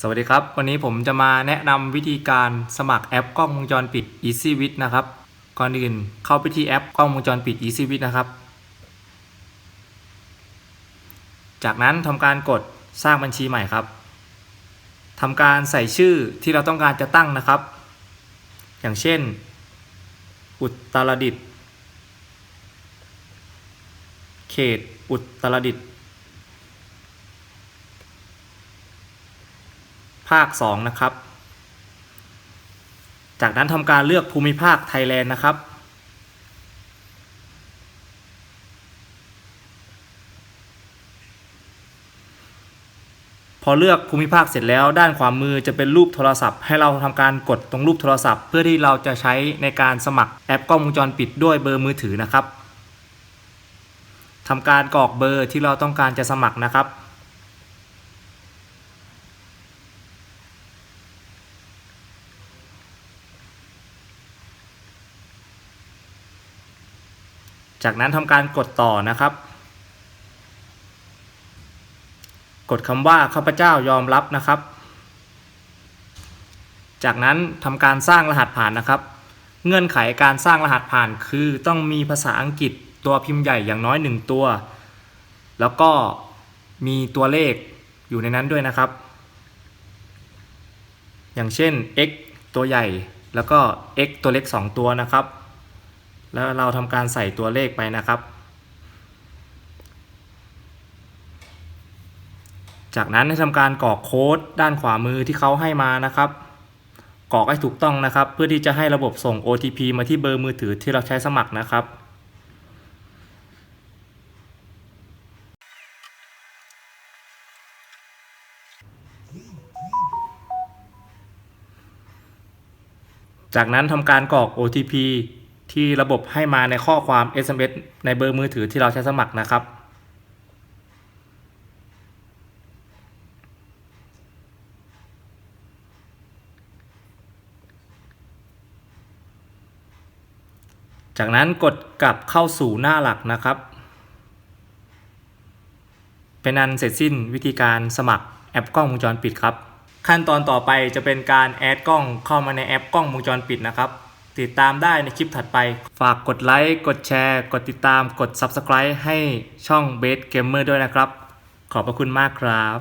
สวัสดีครับ วันนี้ผมจะมาแนะนำวิธีการสมัครแอปกล้องวงจรปิด EasyWit นะครับ ก่อนอื่นเข้าไปที่แอปกล้องวงจรปิด EasyWit นะครับ จากนั้นทำการกดสร้างบัญชีใหม่ครับทำการใส่ชื่อที่เราต้องการจะตั้งนะครับ อย่างเช่น อุตรดิตถ์เขตอุตรดิตถ์ ภาค 2 นะครับ จากนั้นทำการเลือกภูมิภาคไทยแลนด์นะครับ พอเลือกภูมิภาคเสร็จแล้วด้านขวามือจะเป็นรูปโทรศัพท์ ให้เราทำการกดตรงรูปโทรศัพท์ เพื่อที่เราจะใช้ในการสมัครแอปกล้องวงจรปิดด้วยเบอร์มือถือนะครับทำการกรอกเบอร์ที่เราต้องการจะสมัครนะครับ จากนั้นทำการกดต่อนะครับ กดคำว่าข้าพเจ้ายอมรับนะครับ จากนั้นทำการสร้างรหัสผ่านนะครับ เงื่อนไขการสร้างรหัสผ่านคือต้องมีภาษาอังกฤษตัวพิมพ์ใหญ่อย่างน้อย 1 ตัว แล้วก็มีตัวเลขอยู่ในนั้นด้วยนะครับ อย่างเช่น x ตัวใหญ่แล้วก็ x ตัวเล็ก 2 ตัวนะครับ แล้วเราทำการใส่ตัวเลขไปนะครับ จากนั้นให้ทำการกรอกโค้ดด้านขวามือที่เขาให้มานะครับกรอกให้ถูกต้องนะครับ เพื่อที่จะให้ระบบส่ง OTP มาที่เบอร์มือถือที่เราใช้สมัครนะครับจากนั้นทำการกรอก OTP ที่ระบบให้มาในข้อความ SMS ในเบอร์มือถือที่เราใช้สมัครนะครับ จากนั้นกดกลับเข้าสู่หน้าหลักนะครับ เป็นอันเสร็จสิ้นวิธีการสมัครแอปกล้องวงจรปิดครับ ขั้นตอนต่อไปจะเป็นการแอดกล้องเข้ามาในแอปกล้องวงจรปิดนะครับ ติดตามได้ในคลิปถัดไป ฝากกดไลค์ กดแชร์ กดติดตาม กด Subscribe ให้ช่อง b a s Gamer ด้วยนะครับ ขอบพระคุณมากครับ